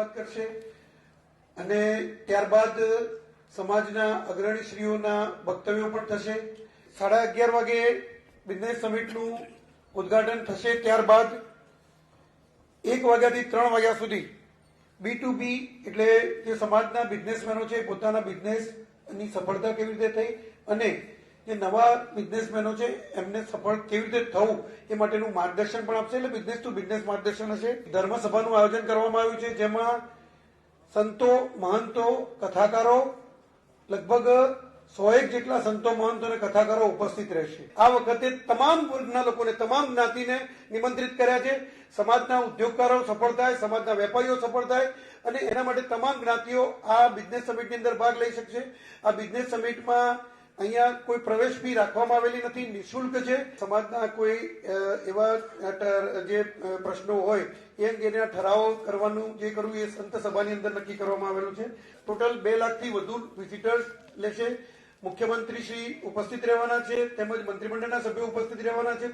રજૂઆત કરશે અને ત્યારબાદ સમાજના અગ્રણીશ્રીઓના વક્તવ્યો પણ થશે. સાડા અગિયાર વાગે બિઝનેસ સમિટનું ઉદ્ઘાટન થશે. ત્યારબાદ એક વાગ્યાથી ત્રણ વાગ્યા સુધી બી ટુ બી એટલે જે સમાજના બિઝનેસમેનો છે, પોતાના બિઝનેસની સફળતા કેવી રીતે થઈ અને જે નવા બિઝનેસમેનો છે, એમને સફળ કેવી રીતે થવું, એ માટેનું માર્ગદર્શન પણ આપશે. એટલે બિઝનેસ ટુ બિઝનેસ માર્ગદર્શન હશે. ધર્મસભાનું આયોજન કરવામાં આવ્યું છે, જેમાં સંતો, મહંતો, કથાકારો, લગભગ સોએક જેટલા સંતો, મહંતો અને કથાકારો ઉપસ્થિત રહેશે. આ વખતે તમામ વર્ગના લોકોને, તમામ જ્ઞાતિને નિમંત્રિત કર્યા છે. સમાજના ઉદ્યોગકારો સફળ થાય, સમાજના વેપારીઓ સફળ થાય અને એના માટે તમામ જ્ઞાતિઓ આ બિઝનેસ સમિટની અંદર ભાગ લઈ શકશે. આ બિઝનેસ સમિટમાં અહીંયા કોઈ પ્રવેશ ફી રાખવામાં આવેલી નથી, નિઃશુલ્ક છે. સમાજના કોઈ એવા જે પ્રશ્નો હોય, એ અંગેના ઠરાવો કરવાનું જે કરવું એ સંત સભાની અંદર નક્કી કરવામાં આવેલું છે. ટોટલ બે લાખથી વધુ વિઝિટર્સ લેશે. મુખ્યમંત્રી શ્રી ઉપસ્થિત રહેવાના છે, તેમજ મંત્રીમંડળના સભ્યો ઉપસ્થિત રહેવાના છે.